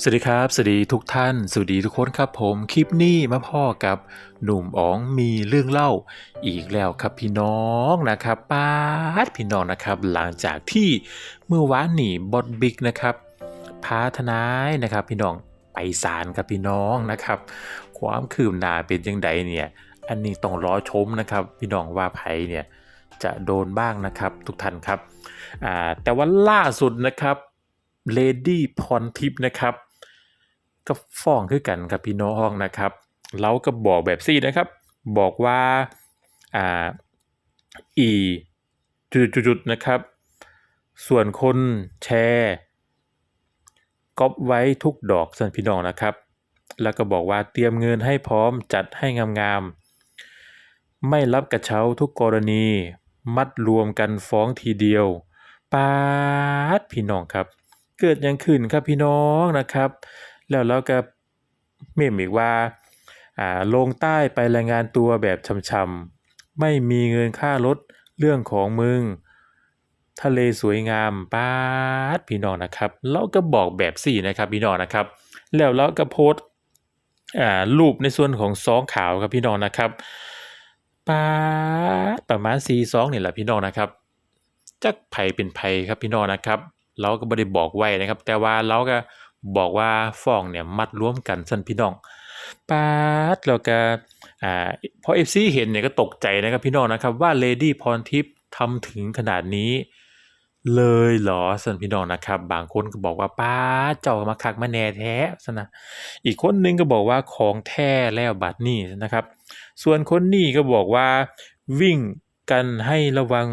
สวัสดีครับ สวัสดีทุกท่าน สวัสดีทุกคนครับผมคลิปนี้มาพ่อกับหนุ่มอ๋องมีเรื่องเล่า อีกแล้วครับพี่น้องนะครับป้าดพี่น้องนะครับ หลังจากที่เมื่อวานหนีบอดบิ๊กนะครับพาทนายนะครับพี่น้องไปศาลครับพี่น้องนะครับ ความคืบหน้าเป็นยังไงเนี่ยอันนี้ต้องรอชมนะครับ พี่น้องว่าไผเนี่ยจะโดนบ้างนะครับทุกท่านครับแต่ว่าล่าสุดนะครับ เลดี้พรทิพย์นะครับก็ฟ้องคือกันครับพี่น้องนะครับเราก็บอกแบบซี่นะครับ บอกว่าอ่าอีจุดๆนะครับ ส่วนคนแชร์ก๊อปไว้ทุกดอกสันพี่น้องนะครับ แล้วก็บอกว่าเตรียมเงินให้พร้อมจัดให้งามๆ ไม่รับกระเช้าทุกกรณี มัดรวมกันฟ้องทีเดียวปาดพี่น้องครับ กิดยังขึ้นครับพี่น้องนะครับ แล้วเราก็เมมอีกว่าอ่าลงใต้ไปรายงานตัวแบบช่ำๆไม่มีเงินค่ารถเรื่องของมึง ทะเลสวยงามป้าดพี่น้องนะครับ เราก็บอกแบบสี่นะครับพี่น้องนะครับ แล้วเราก็โพสอ่ารูปในส่วนของซองขาวครับพี่น้องนะครับป้าดประมาณสี่ซองนี่แหละพี่น้องนะครับจักไผเป็นไผครับพี่น้องนะครับ เราก็บ่ได้บอกไว้นะครับ แต่ว่าเราก็บอกว่าฟ้องเนี่ยมัดรวมกันซั่นพี่น้องปาดแล้วก็อ่าพอ FC เห็นเนี่ยก็ตกใจนะครับพี่น้องนะครับว่า Lady พรทิพย์ทำถึงขนาดนี้ เลยเหรอซั่นพี่น้องนะครับ บางคนก็บอกว่าป้าดเจ้ามาคักมาแน่แท้ซั่นะอีกคนนึงก็บอกว่าของแท้แล้วบัดนี้นะครับ ส่วนคนนี้ก็บอกว่าวิ่งกันให้ระวัง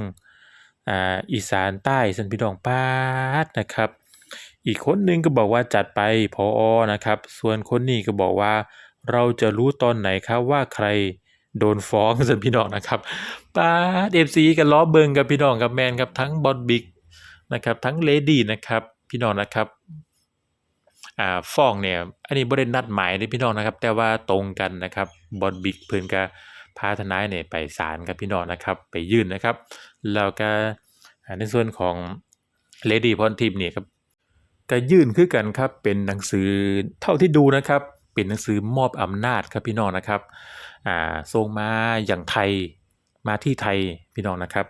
อ่าอีสานใต้สันพี่น้องปาดนะครับ อีกคนหนึงก็บอกว่าจัดไปพออนะครับ ส่วนคนนี้ก็บอกว่าเราจะรู้ตอนไหนครับว่าใครโดนฟ้องสันพี่น้องนะครับปาดเอฟซีกันล้อเบิงกับพี่น้องกับแมนครับทั้งบอดบิ๊กนะครับทั้งเลดี้นะครับพี่น้องนะครับอ่าฟ้องเนี่ยอันนี้บ่ได้นัดหมายเด้พี่น้องนะครับ แต่ว่าตรงกันนะครับบอดบิ๊กเพิ่อนก็พาทนายเนี่ยไปศาลครับพี่น้องนะครับ ไปยื่นนะครับ แล้วก็ในส่วนของเลดี้พรทิพย์เนี่ยครับก็ยื่นคือกันครับเป็นหนังสือเท่าที่ดูนะครับเป็นหนังสือมอบอำนาจครับพี่น้องนะครับอ่าส่งมาอย่างไทยมาที่ไทยพี่น้องนะครับ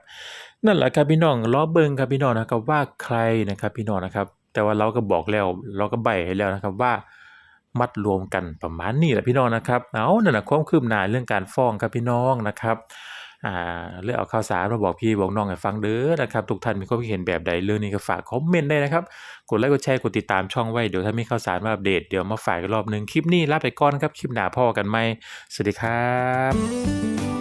นั่นแหละครับพี่น้องล้อเบิงครับพี่น้องนะครับว่าใครนะครับพี่น้องนะครับ แต่ว่าเราก็บอกแล้วเราก็ใบให้แล้วนะครับว่ามัดรวมกันประมาณนี้แหละพี่น้องนะครับ เอานั่นนะความคืบหน้าเรื่องการฟ้องครับพี่น้องนะครับ อ่าเรื่องเอาข่าวสารมาบอกพี่บอกน้องให้ฟังเด้อนะครับทุกท่านมีความคิดเห็นแบบใดเรื่องนี้ก็ฝากคอมเมนต์ได้นะครับกดไลค์กดแชร์กดติดตามช่องไว้เดี๋ยวถ้ามีข่าวสารมาอัปเดตเดี๋ยวมาฝากกันรอบหนึงคลิปนี้ลาไปก่อนครับคลิปหน้าพ่อกันไหมสวัสดีครับ